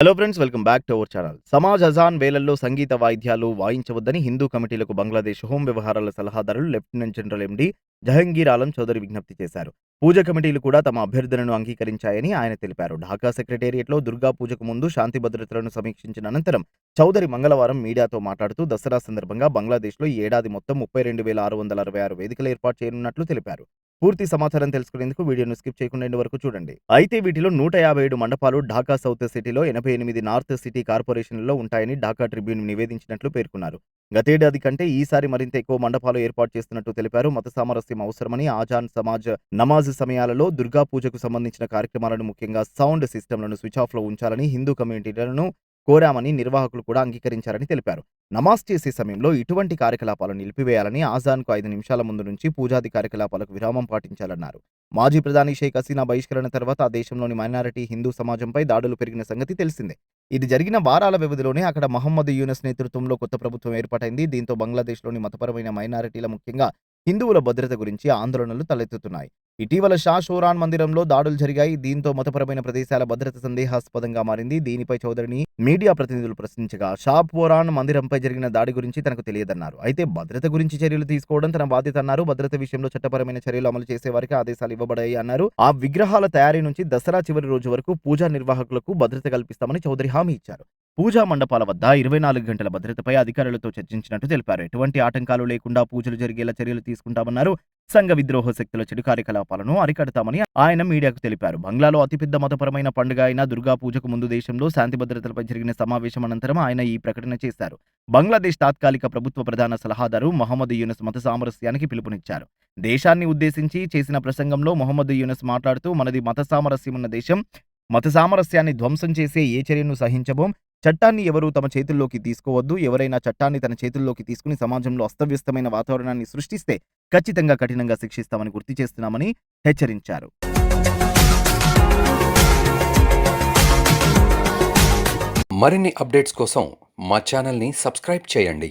Hello friends welcome back to our channel Samaj అజాన్ వేళల్లో సంగీత వాయిద్యాలు వాయించవద్దని హిందూ కమిటీలకు బంగ్లాదేశ్ హోం వ్యవహారాల సలహాదారులు lieutenant general MD Jahangir Alam Chowdhury విజ్ఞప్తి చేశారు. పూజ కమిటీలు కూడా తమ అభ్యర్థనను అంగీకరించాయని ఆయన తెలిపారు. ఢాకా సెక్రటేరియట్లో దుర్గా పూజకు ముందు శాంతి భద్రతలను సమీక్షించిన అనంతరం చౌదరి మంగళవారం మీడియాతో మాట్లాడుతూ దసరా సందర్భంగా బంగ్లాదేశ్లో ఈ ఏడాది మొత్తం ముప్పై రెండు వేల ఆరు వందల అరవై ఆరు వేదికలు ఏర్పాటు చేయనున్నట్లు తెలిపారు. పూర్తి సమాచారం తెలుసుకునేందుకు వీడియోను స్కిప్ చేయకుండా వరకు చూడండి. అయితే వీటిలో నూట యాభై ఏడు మండపాలు ఢాకా సౌత్ సిటీలో ఎనభై ఎనిమిది నార్త్ సిటీ కార్పొరేషన్లలో ఉంటాయని ఢాకా ట్రిబ్యూన్ నివేదించినట్లు పేర్కొన్నారు. గతేడాది కంటే ఈసారి మరింత ఎక్కువ మండపాలు ఏర్పాటు చేస్తున్నట్టు తెలిపారు. మత సామరస్యం అవసరమని ఆజాన్ సమాజ్ నమాజ్ సమయాలలో దుర్గా పూజకు సంబంధించిన కార్యక్రమాలను ముఖ్యంగా సౌండ్ సిస్టంలను స్విచ్ ఆఫ్లో ఉంచాలని హిందూ కమ్యూనిటీలను కోరామని నిర్వాహకులు కూడా అంగీకరించారని తెలిపారు. నమాజ్ చేసే సమయంలో ఇటువంటి కార్యకలాపాలను నిలిపివేయాలని ఆజాన్కు ఐదు నిమిషాల ముందు నుంచి పూజాది కార్యకలాపాలకు విరామం పాటించాలన్నారు. మాజీ ప్రధాని షేక్ హసీనా బహిష్కరణ తర్వాత ఆ దేశంలోని మైనారిటీ హిందూ సమాజంపై దాడులు పెరిగిన సంగతి తెలిసిందే. ఇది జరిగిన వారాల వ్యవధిలోనే అక్కడ మహమ్మద్ యూనస్ నేతృత్వంలో కొత్త ప్రభుత్వం ఏర్పాటైంది. దీంతో బంగ్లాదేశ్లోని మతపరమైన మైనారిటీల ముఖ్యంగా హిందువుల భద్రత గురించి ఆందోళనలు తలెత్తుతున్నాయి. ఇటీవల షా షోరాన్ మందిరంలో దాడులు జరిగాయి. దీంతో మతపరమైన ప్రదేశాల భద్రత సందేహాస్పదంగా మారింది. దీనిపై చౌదరిని మీడియా ప్రతినిధులు ప్రశ్నించగా షా పోరాన్ మందిరంపై జరిగిన దాడి గురించి తనకు తెలియదన్నారు. అయితే భద్రత గురించి చర్యలు తీసుకోవడం తన బాధ్యత అన్నారు. భద్రత విషయంలో చట్టపరమైన చర్యలు అమలు చేసే వారికి ఆదేశాలు ఇవ్వబడాయి అన్నారు. ఆ విగ్రహాల తయారీ నుంచి దసరా చివరి రోజు వరకు పూజా నిర్వాహకులకు భద్రత కల్పిస్తామని చౌదరి హామీ ఇచ్చారు. పూజా మండపాల వద్ద ఇరవై నాలుగు గంటల భద్రతపై అధికారులతో చర్చించినట్టు తెలిపారు. ఎటువంటి ఆటంకాలు లేకుండా పూజలు జరిగేలా చర్యలు తీసుకుంటామన్నారు. సంఘ విద్రోహ శక్తుల చెడు కార్యకలాపాలను అరికడతామని ఆయన మీడియాకు తెలిపారు. బంగ్లాలో అతిపెద్ద మతపరమైన పండుగ అయిన దుర్గా పూజకు ముందు దేశంలో శాంతి భద్రతలపై జరిగిన సమావేశం అనంతరం ఆయన ఈ ప్రకటన చేశారు. బంగ్లాదేశ్ తాత్కాలిక ప్రభుత్వ ప్రధాన సలహాదారు మహమ్మద్ యూనస్ మత సామరస్యానికి పిలుపునిచ్చారు. దేశాన్ని ఉద్దేశించి చేసిన ప్రసంగంలో మొహమ్మద్ యూనస్ మాట్లాడుతూ మనది మత సామరస్యం ఉన్న దేశం. మత సామరస్యాన్ని ధ్వంసం చేసే ఏ చర్యను సహించబోం చట్టాన్ని ఎవరూ తమ చేతుల్లోకి తీసుకోవద్దు. ఎవరైనా చట్టాన్ని తన చేతుల్లోకి తీసుకుని సమాజంలో అస్తవ్యస్తమైన వాతావరణాన్ని సృష్టిస్తే ఖచ్చితంగా కఠినంగా శిక్షిస్తామని గుర్తు చేస్తున్నామని హెచ్చరించారు. మరిన్ని అప్డేట్స్ కోసం మా ఛానల్ని సబ్స్క్రైబ్ చేయండి.